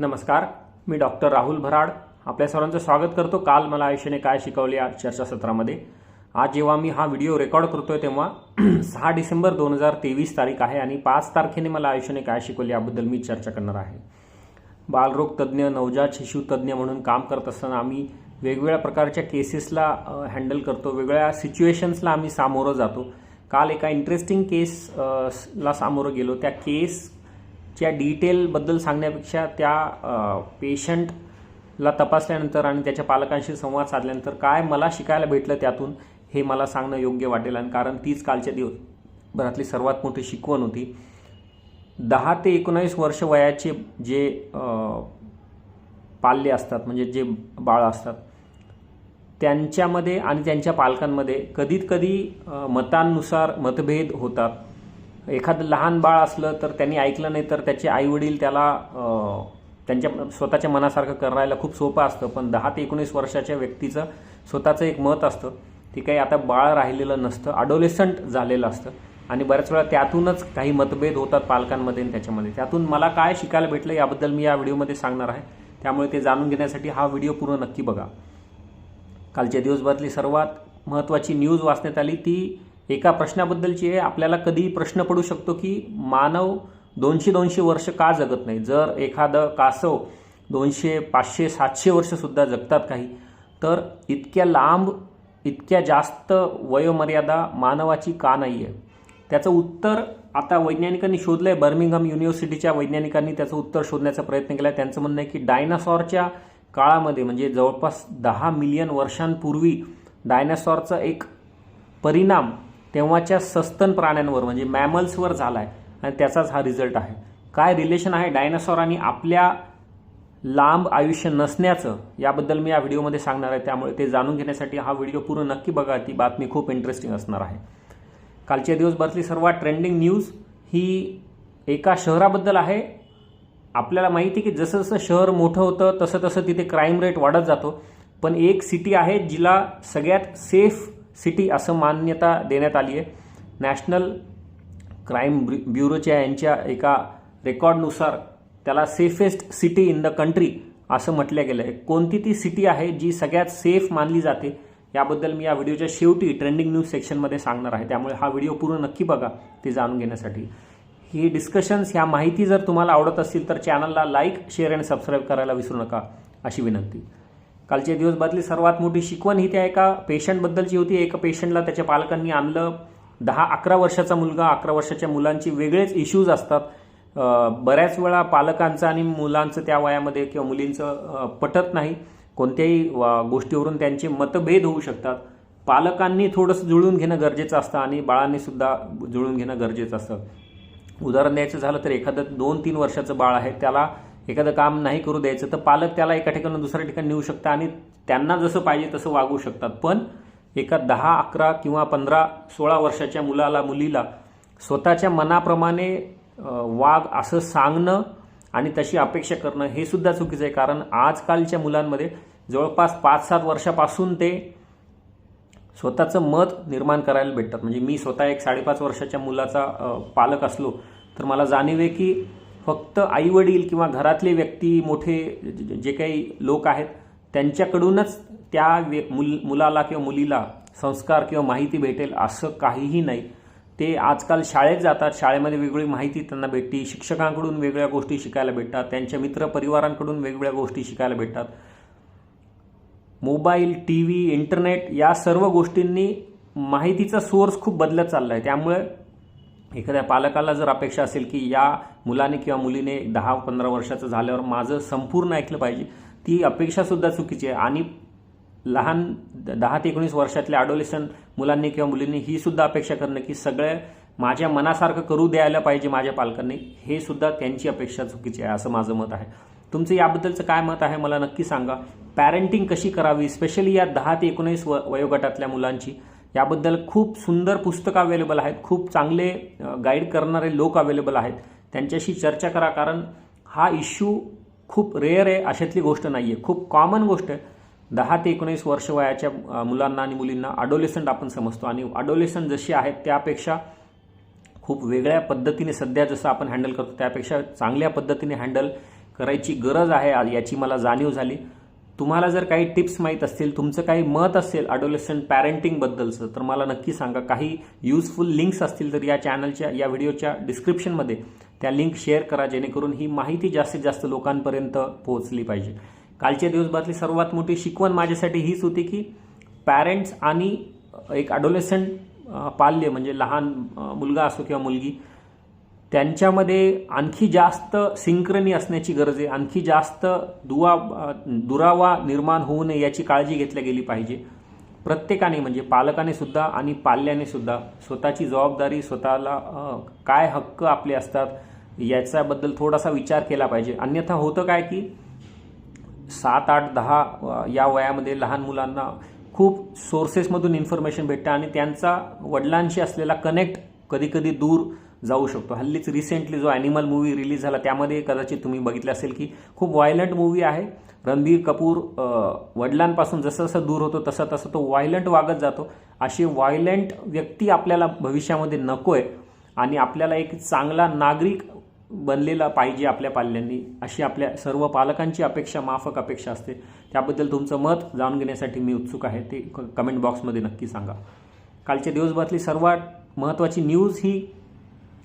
नमस्कार मी डॉक्टर राहुल भराड. आपल्या सर्वांचं स्वागत करतो काल मला आयुष्याने काय शिकवले या चर्चासत्रामध्ये आज जेव्हा मी हा व्हिडिओ रेकॉर्ड करतोय तेव्हा सहा डिसेंबर दोन हजार तेवीस तारीख आहे आणि पाच तारखेने मला आयुष्याने काय शिकवले याबद्दल मी चर्चा करणार आहे. बालरोग तज्ज्ञ नवजात शिशु तज्ज्ञ म्हणून काम करत असताना आम्ही वेगवेगळ्या प्रकारच्या केसेसला हँडल करतो. वेगवेगळ्या सिच्युएशन्सला आम्ही सामोरं जातो. काल एका इंटरेस्टिंग केस ला सामोरं गेलो. त्या केस च्या डिटेलबद्दल सांगण्यापेक्षा त्या पेशंटला तपासल्यानंतर आणि त्याच्या पालकांशी संवाद साधल्यानंतर काय मला शिकायला भेटलं त्यातून हे मला सांगणं योग्य वाटेल. आणि कारण तीच कालच्या दिवसभरातली सर्वात मोठी शिकवण होती. दहा ते एकोणावीस वर्ष वयाचे जे पाल्य असतात म्हणजे जे बाळ असतात त्यांच्यामध्ये आणि त्यांच्या पालकांमध्ये कधीत कधी मतांनुसार मतभेद होतात. एखादं लहान बाळ असलं तर त्यांनी ऐकलं नाही तर त्याचे आईवडील त्याला त्यांच्या स्वतःच्या मनासारखं करायला खूप सोपं असतं. पण दहा ते एकोणीस वर्षाच्या व्यक्तीचं स्वतःचं एक मत असतं ते काही आता बाळ राहिलेलं नसतं अडोलेसंट झालेलं असतं. आणि बऱ्याच वेळा त्यातूनच काही मतभेद होतात पालकांमध्ये आणि त्याच्यामध्ये. त्यातून मला काय शिकायला भेटलं याबद्दल मी या व्हिडिओमध्ये सांगणार आहे. त्यामुळे ते जाणून घेण्यासाठी हा व्हिडिओ पूर्ण नक्की बघा. कालच्या दिवसभरातली सर्वात महत्त्वाची न्यूज वाचण्यात आली ती एका प्रश्नाबद्दलची आहे. आपल्याला कधीही प्रश्न पडू शकतो की मानव दोनशे दोनशे वर्ष का जगत नाही? जर एखादं कासव दोनशे पाचशे सातशे वर्षसुद्धा जगतात काही तर इतक्या लांब इतक्या जास्त वयोमर्यादा मानवाची का नाही आहे त्याचं उत्तर आता वैज्ञानिकांनी शोधलं आहे बर्मिंगहम युनिव्हर्सिटीच्या वैज्ञानिकांनी त्याचं उत्तर शोधण्याचा प्रयत्न केला त्यांचं म्हणणं आहे की डायनासॉरच्या काळामध्ये म्हणजे जवळपास दहा मिलियन वर्षांपूर्वी डायनासॉरचा एक परिणाम तेव्हाच्या सस्तन प्राण्यांवर म्हणजे मॅमल्सवर झाला आहे आणि त्याचाच हा रिझल्ट आहे. काय रिलेशन आहे डायनासॉर आणि आपल्या लांब आयुष्य नसण्याचं? याबद्दल मी या व्हिडिओमध्ये सांगणार आहे. त्यामुळे ते जाणून घेण्यासाठी हा व्हिडिओ पूर्ण नक्की बघा. ती बातमी खूप इंटरेस्टिंग असणार आहे. कालच्या दिवसभरातली सर्वात ट्रेंडिंग न्यूज ही एका शहराबद्दल आहे. आपल्याला माहिती आहे की जसं जसं शहर मोठं होतं तसं तसं तिथे क्राईम रेट वाढत जातो. पण एक सिटी आहे जिला सगळ्यात सेफ सिटी असं मान्यता देण्यात आली आहे. नॅशनल क्राईम ब्युरोच्या यांच्या एका रेकॉर्डनुसार त्याला safest city in the country असं म्हटलं गेलं आहे कोणती ती सिटी आहे जी सगळ्यात सेफ मानली जाते याबद्दल मी या व्हिडिओच्या शेवटी ट्रेंडिंग न्यूज सेक्शनमध्ये सांगणार आहे. त्यामुळे हा व्हिडिओ पूर्ण नक्की बघा ते जाणून घेण्यासाठी. ही डिस्कशन्स ह्या माहिती जर तुम्हाला आवडत असतील तर चॅनलला लाईक शेअर आणि सबस्क्राईब करायला विसरू नका अशी विनंती. कालच्या दिवसभरातली सर्वात मोठी शिकवण ही त्या एका पेशंटबद्दलची होती. एका पेशंटला त्याच्या पालकांनी आणलं. दहा अकरा वर्षाचा मुलगा अकरा वर्षाच्या मुलांची वेगळेच इश्यूज असतात. बऱ्याच वेळा पालकांचं आणि मुलांचं त्या वयामध्ये किंवा मुलींचं पटत नाही. कोणत्याही वा- गोष्टीवरून त्यांचे मतभेद होऊ शकतात. पालकांनी थोडंसं जुळून घेणं गरजेचं असतं आणि बाळांनी सुद्धा जुळून घेणं गरजेचं असतं. उदाहरण द्यायचं झालं तर एखादं दोन तीन वर्षाचं बाळ आहे. त्याला एखादं काम नाही करू द्यायचं तर पालक त्याला एका ठिकाणी दुसऱ्या ठिकाणी नेऊ शकतात आणि त्यांना जसं पाहिजे तसं वागू शकतात. पण एका दहा अकरा किंवा पंधरा सोळा वर्षाच्या मुलाला मुलीला स्वतःच्या मनाप्रमाणे वाग असं सांगणं आणि तशी अपेक्षा करणं हे सुद्धा चुकीचं आहे. कारण आजकालच्या मुलांमध्ये जवळपास पाच सात वर्षापासून ते स्वतःचं मत निर्माण करायला भेटतात. म्हणजे मी स्वतः एक साडेपाच वर्षाच्या मुलाचा पालक असलो तर मला जाणीव आहे की फक्त आई वडील किंवा घरातले व्यक्ती मोठे जे- काही लोक आहेत त्यांच्याकडूनच त्या व्य- मुल मुलाला किंवा मुलीला संस्कार किंवा माहिती भेटेल असं काहीही नाही. ते आजकाल शाळेत जातात शाळेमध्ये वेगळी माहिती त्यांना भेटते शिक्षकांकडून वेगळ्या गोष्टी शिकायला भेटतात त्यांच्या मित्रपरिवारांकडून वेगवेगळ्या गोष्टी शिकायला भेटतात. मोबाईल टी व्ही इंटरनेट या सर्व गोष्टींनी माहितीचा सोर्स खूप बदलत चालला आहे त्यामुळे एखाद्या पालकाला जर अपेक्षा असेल की या मुलाने किंवा मुलीने दहा पंधरा वर्षाचं झाल्यावर माझं संपूर्ण ऐकलं पाहिजे ती अपेक्षासुद्धा चुकीची आहे. आणि लहान दहा ते एकोणीस वर्षातल्या ॲडोलेशन मुलांनी किंवा मुलींनी ही सुद्धा अपेक्षा करणं की सगळं माझ्या मनासारखं करू द्यायला पाहिजे माझ्या पालकांनी हे सुद्धा त्यांची अपेक्षा चुकीची आहे असं माझं मत आहे. तुमचं याबद्दलचं काय मत आहे मला नक्की सांगा. पॅरेंटिंग कशी करावी स्पेशली या दहा ते एकोणीस व वयोगटातल्या मुलांची? याबद्दल खूप सुंदर पुस्तकं अवेलेबल आहेत. खूप चांगले गाईड करणारे लोक अवेलेबल आहेत. त्यांच्याशी चर्चा करा कारण हा इश्यू खूप रेअर आहे अशातली गोष्ट नाही आहे खूप कॉमन गोष्ट आहे. दहा ते एकोणीस वर्ष वयाच्या मुलांना आणि मुलींना अडोलेसंट आपण समजतो. आणि अडोलेसंट जशी आहेत त्यापेक्षा खूप वेगळ्या पद्धतीने सध्या जसं आपण हँडल करतो त्यापेक्षा चांगल्या पद्धतीने हँडल करायची गरज आहे. याची मला जाणीव झाली. तुम्हाला जर काही टिप्स माहीत असतील तुमचं काही मत असेल अडोलेसंट पॅरेंटिंगबद्दलचं तर मला नक्की सांगा. काही युजफुल लिंक्स असतील तर या चॅनलच्या या व्हिडिओच्या डिस्क्रिप्शनमध्ये त्या लिंक शेअर करा जेणेकरून ही माहिती जास्तीत जास्त लोकांपर्यंत पोहोचली पाहिजे. कालच्या दिवसभरातली सर्वात मोठी शिकवण माझ्यासाठी हीच होती की पॅरेंट्स आणि एक अडोलेसंट पाल्य म्हणजे लहान मुलगा असो किंवा मुलगी त्यांच्यामध्ये आणखी जास्त सिंक्रनी असण्याची गरज आहे. आणखी जास्त दुवा दुरावा निर्माण होऊ नये याची काळजी घेतली गेली पाहिजे. प्रत्येकाने म्हणजे पालकाने सुद्धा आणि पाल्याने सुद्धा स्वतःची जबाबदारी स्वतःला काय हक्क आपले असतात याच्याबद्दल थोडासा विचार केला पाहिजे. अन्यथा होतं काय की सात आठ दहा या वयामध्ये लहान मुलांना खूप सोर्सेसमधून इन्फॉर्मेशन भेटतं आणि त्यांचा वडिलांशी असलेला कनेक्ट कधीकधी दूर जाऊ शकतो. हल्लीच रिसेंटली जो ॲनिमल मूवी रिलीज झाला त्यामध्ये कदाचित तुम्ही बघितलं असेल की खूप व्हायलंट मूवी आहे. रणबीर कपूर वडिलांपासून जसं जसं दूर होतो तसं तसं तो व्हायलंट वागत जातो. अशी व्हायलंट व्यक्ती आपल्याला भविष्यामध्ये नको आहे आणि आपल्याला एक चांगला नागरिक बनलेला पाहिजे आपल्या पाल्यांनी. अशी आपल्या सर्व पालकांची अपेक्षा माफक अपेक्षा असते. त्याबद्दल तुमचं मत जाणून घेण्यासाठी मी उत्सुक आहे. ते क- कमेंट बॉक्समध्ये नक्की सांगा. कालच्या दिवसभरातली सर्वात महत्त्वाची न्यूज ही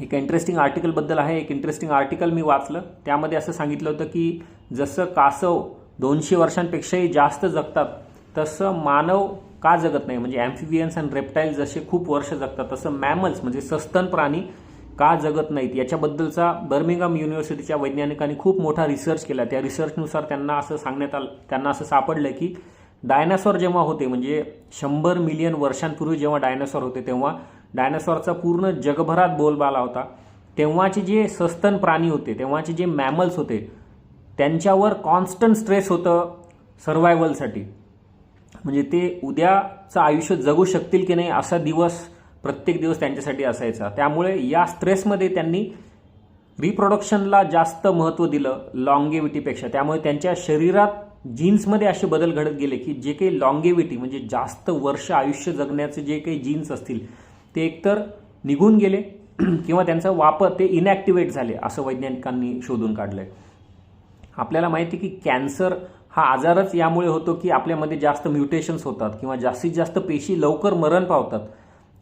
एक इंटरेस्टिंग आर्टिकलबद्दल आहे. एक इंटरेस्टिंग आर्टिकल मी वाचलं. त्यामध्ये असं सांगितलं होतं की जसं कासव दोनशे वर्षांपेक्षाही जास्त जगतात तसं मानव का जगत नाही? म्हणजे ॲम्फिबियन्स अँड रेप्टाईल जसे खूप वर्ष जगतात तसं मॅमल्स म्हणजे सस्तन प्राणी का जगत नाहीत? याच्याबद्दलचा बर्मिंगम युनिव्हर्सिटीच्या वैज्ञानिकांनी खूप मोठा रिसर्च केला. त्या रिसर्चनुसार त्यांना असं सांगण्यात आलं त्यांना असं सापडलं की डायनासॉर जेव्हा होते म्हणजे शंभर मिलियन वर्षांपूर्वी जेव्हा डायनासॉर होते तेव्हा डायनासॉरचा पूर्ण जगभरात बोलबाला होता. तेव्हाचे जे सस्तन प्राणी होते तेव्हाचे जे मॅमल्स होते त्यांच्यावर कॉन्स्टंट स्ट्रेस होतं सर्वायवलसाठी. म्हणजे ते उद्याचं आयुष्य जगू शकतील की नाही असा दिवस प्रत्येक दिवस त्यांच्यासाठी असायचा. त्यामुळे या स्ट्रेसमध्ये त्यांनी रिप्रोडक्शनला जास्त महत्त्व दिलं लॉंगेविटीपेक्षा त्यामुळे त्यांच्या शरीरात जीन्समध्ये असे बदल घडत गेले की जे काही लॉंगेविटी म्हणजे जास्त वर्ष आयुष्य जगण्याचे जे काही जीन्स असतील ते एकतर निघून गेले किंवा त्यांचा वापर ते इनॅक्टिवेट झाले असं वैज्ञानिकांनी शोधून काढलं आहे आपल्याला माहिती आहे की कॅन्सर हा आजारच यामुळे होतो की आपल्यामध्ये जास्त म्युटेशन्स होतात किंवा जास्तीत जास्त पेशी लवकर मरण पावतात.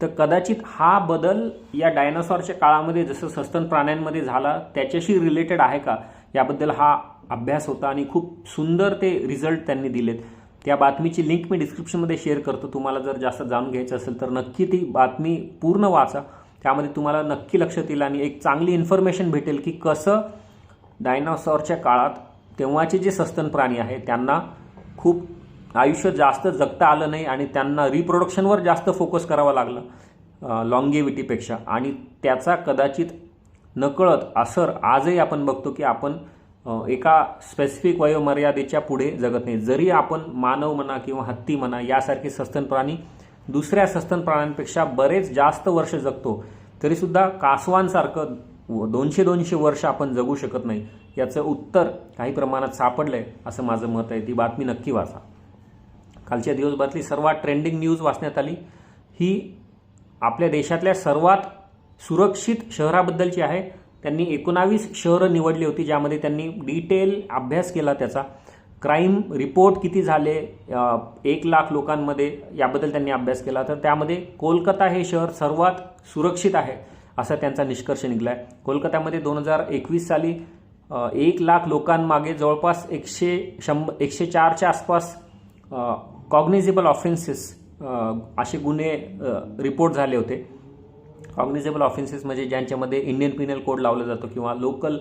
तर कदाचित हा बदल या डायनासॉरच्या काळामध्ये जसं सस्तन प्राण्यांमध्ये झाला त्याच्याशी रिलेटेड आहे का? याबद्दल हा अभ्यास होता आणि खूप सुंदर ते रिझल्ट त्यांनी दिलेत. त्या बातमीची लिंक मी डिस्क्रिप्शनमध्ये शेअर करतो. तुम्हाला जर जास्त जाणून घ्यायचं असेल तर नक्की ती बातमी पूर्ण वाचा. त्यामध्ये तुम्हाला नक्की लक्षात येईल आणि एक चांगली इन्फॉर्मेशन भेटेल की कसं डायनासॉरच्या काळात तेव्हाचे जे सस्तन प्राणी आहे त्यांना खूप आयुष्य जास्त जगता आलं नाही आणि त्यांना रिप्रोडक्शनवर जास्त फोकस करावा लागला लॉंगेविटीपेक्षा आणि त्याचा कदाचित नकळत असर आजही आपण बघतो की आपण एका स्पेसिफिक वयोमर्यादेच्या पुढे जगत नाही. जरी आपण मानव म्हणा किंवा हत्ती म्हणा यासारखे सस्तन प्राणी दुसऱ्या सस्तन प्राण्यांपेक्षा बरेच जास्त वर्ष जगतो तरीसुद्धा कासवांसारखं दोनशे दोनशे वर्ष आपण जगू शकत नाही. याचं उत्तर काही प्रमाणात सापडलंय असं माझं मत आहे. ती बातमी नक्की वाचा. कालच्या दिवसभरातली सर्वात ट्रेंडिंग न्यूज वाचण्यात आली. ही आपल्या देशातल्या सर्वात सुरक्षित शहराबद्दलची आहे. त्यांनी एकोणावीस शहरं निवडली होती ज्यामध्ये त्यांनी डिटेल अभ्यास केला त्याचा. क्राईम रिपोर्ट किती झाले? एक लाख लोकांमध्ये याबद्दल त्यांनी अभ्यास केला. तर त्यामध्ये कोलकाता हे शहर सर्वात सुरक्षित आहे असा त्यांचा निष्कर्ष निघाला आहे कोलकात्यामध्ये दोन हजार एकवीस साली एक लाख लोकांमागे जवळपास एकशे शंभ एकशे चारच्या आसपास कॉग्निझेबल ऑफेन्सेस असे गुन्हे रिपोर्ट झाले होते. कॉग्निझेबल ऑफेन्सेस म्हणजे ज्यांच्यामध्ये इंडियन पिनल कोड लावला जातो किंवा लोकल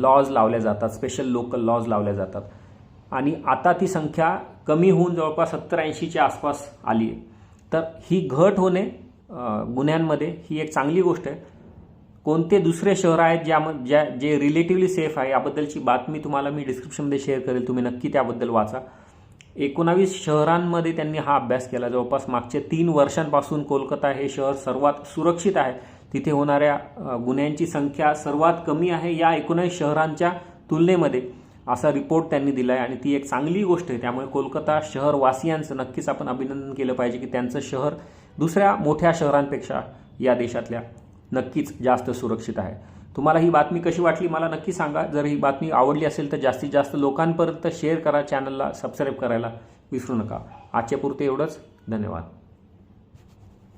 लॉज लावल्या जातात स्पेशल लोकल लॉज लावल्या जातात. आणि आता ती संख्या कमी होऊन जवळपास सत्तर ऐंशीच्या आसपास आली आहे. तर ही घट होणे गुन्ह्यांमध्ये ही एक चांगली गोष्ट आहे. कोणते दुसरे शहर आहेत ज्या ज्या जे रिलेटिव्हली सेफ आहे याबद्दलची बातमी तुम्हाला मी डिस्क्रिप्शनमध्ये शेअर करेल. तुम्ही नक्की त्याबद्दल वाचा. एकोणावीस शहरांमध्ये त्यांनी हा अभ्यास केला. जवळपास मागचे तीन वर्षांपासून कोलकाता हे शहर सर्वात सुरक्षित आहे. तिथे होणाऱ्या गुन्ह्यांची संख्या सर्वात कमी आहे या एकोणावीस शहरांच्या तुलनेमध्ये असा रिपोर्ट त्यांनी दिला आहे आणि ती एक चांगली गोष्ट आहे. त्यामुळे कोलकाता शहरवासियांचं नक्कीच आपण अभिनंदन केलं पाहिजे की त्यांचं शहर दुसऱ्या मोठ्या शहरांपेक्षा या देशातल्या नक्कीच जास्त सुरक्षित आहे. तुम्हाला ही बातमी कशी वाटली मला नक्की सांगा. जर ही बातमी आवडली असेल तर जास्तीत जास्त लोकांपर्यंत शेअर करा चॅनलला सबस्क्राईब करायला विसरू नका. आजच्या पुरते एवढंच. धन्यवाद.